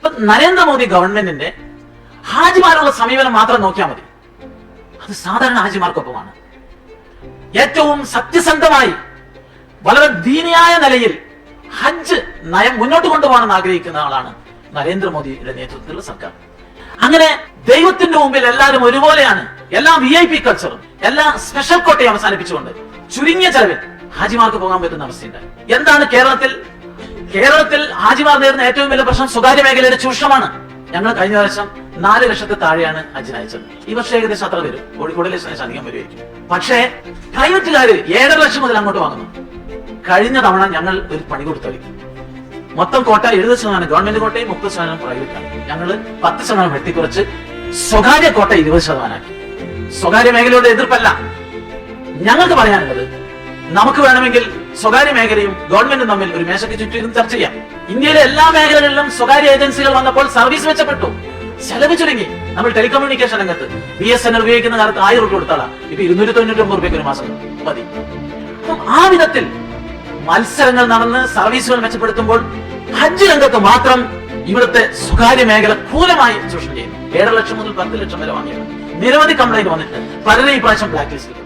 ഇപ്പൊ നരേന്ദ്രമോദി ഗവൺമെന്റിന്റെ ഹാജിമാരുള്ള സമീപനം മാത്രം നോക്കിയാൽ മതി. അത് സാധാരണ ഹാജിമാർക്കൊപ്പമാണ്. ഏറ്റവും സത്യസന്ധമായി വളരെ ദീനിയായ നിലയിൽ ഹജ്ജ് നയം മുന്നോട്ട് കൊണ്ടുപോകണമെന്ന് ആഗ്രഹിക്കുന്ന ആളാണ് നരേന്ദ്രമോദിയുടെ നേതൃത്വത്തിലുള്ള സർക്കാർ. അങ്ങനെ ദൈവത്തിന്റെ മുമ്പിൽ എല്ലാവരും ഒരുപോലെയാണ്. എല്ലാ വി ഐ പി കൾച്ചറും എല്ലാ സ്പെഷ്യൽ കോട്ടയും അവസാനിപ്പിച്ചുകൊണ്ട് ചുരുങ്ങിയ ചെലവിൽ ഹാജിമാർക്ക് പോകാൻ പറ്റുന്ന അവസ്ഥയുണ്ട്. എന്താണ് കേരളത്തിൽ കേരളത്തിൽ ആജിമാർ നേരിടുന്ന ഏറ്റവും വലിയ പ്രശ്നം സ്വകാര്യ മേഖലയുടെ ചൂഷണമാണ്. ഞങ്ങൾ കഴിഞ്ഞ വർഷം നാല് ലക്ഷത്തെ താഴെയാണ് ഹജ്ജിന് അയച്ചത്. ഈ വർഷം ഏകദേശം അത്ര വരും. കോഴിക്കോടിലെ അധികം വരുമായിരിക്കും. പക്ഷേ പ്രൈവറ്റുകാര് ഏഴര ലക്ഷം മുതൽ അങ്ങോട്ട് വാങ്ങുന്നു. കഴിഞ്ഞ തവണ ഞങ്ങൾ ഒരു പണി കൊടുത്തളി മൊത്തം കോട്ട എഴുപത് ശതമാനം ഗവൺമെന്റ് കോട്ടയും മുപ്പത് ശതമാനം പ്രൈവറ്റ് ആണ് ഞങ്ങൾ പത്ത് ശതമാനം വെട്ടിക്കുറച്ച് സ്വകാര്യ കോട്ട ഇരുപത് ശതമാനമാക്കി സ്വകാര്യ മേഖലയുടെ എതിർപ്പല്ല. ഞങ്ങൾക്ക് പറയാനുള്ളത് നമുക്ക് വേണമെങ്കിൽ സ്വകാര്യ മേഖലയും ഗവൺമെന്റും തമ്മിൽ ഒരു മേശയ്ക്ക് ചുറ്റും ചർച്ച ചെയ്യാം. ഇന്ത്യയിലെ എല്ലാ മേഖലകളിലും സ്വകാര്യ ഏജൻസികൾ വന്നപ്പോൾ സർവീസ് മെച്ചപ്പെട്ടു. ചെലവ് ചുരുങ്ങി. നമ്മൾ ടെലികമ്മ്യൂണിക്കേഷൻ രംഗത്ത് ബി എസ് എൻ എൽ ഉപയോഗിക്കുന്ന കാലത്ത് ആയിരം രൂപ കൊടുത്താളാണ് ഇപ്പൊ ഇരുന്നൂറ്റി തൊണ്ണൂറ്റി ഒമ്പത് രൂപയ്ക്ക് ഒരു മാസം മതി. അപ്പം ആ വിധത്തിൽ മത്സരങ്ങൾ നടന്ന് സർവീസുകൾ മെച്ചപ്പെടുത്തുമ്പോൾ ഹജ്ജ് രംഗത്ത് മാത്രം ഇവിടുത്തെ സ്വകാര്യ മേഖല ക്രൂരമായി ചൂഷണം ചെയ്യുന്നു ഏഴര ലക്ഷം മുതൽ പത്ത് ലക്ഷം വരെ വാങ്ങിയത് നിരവധി കംപ്ലൈന്റ് വന്നിട്ടുണ്ട്. പലരും ഈ പ്രാവശ്യം ബ്ലാക്ക് ലിസ്റ്റിൽ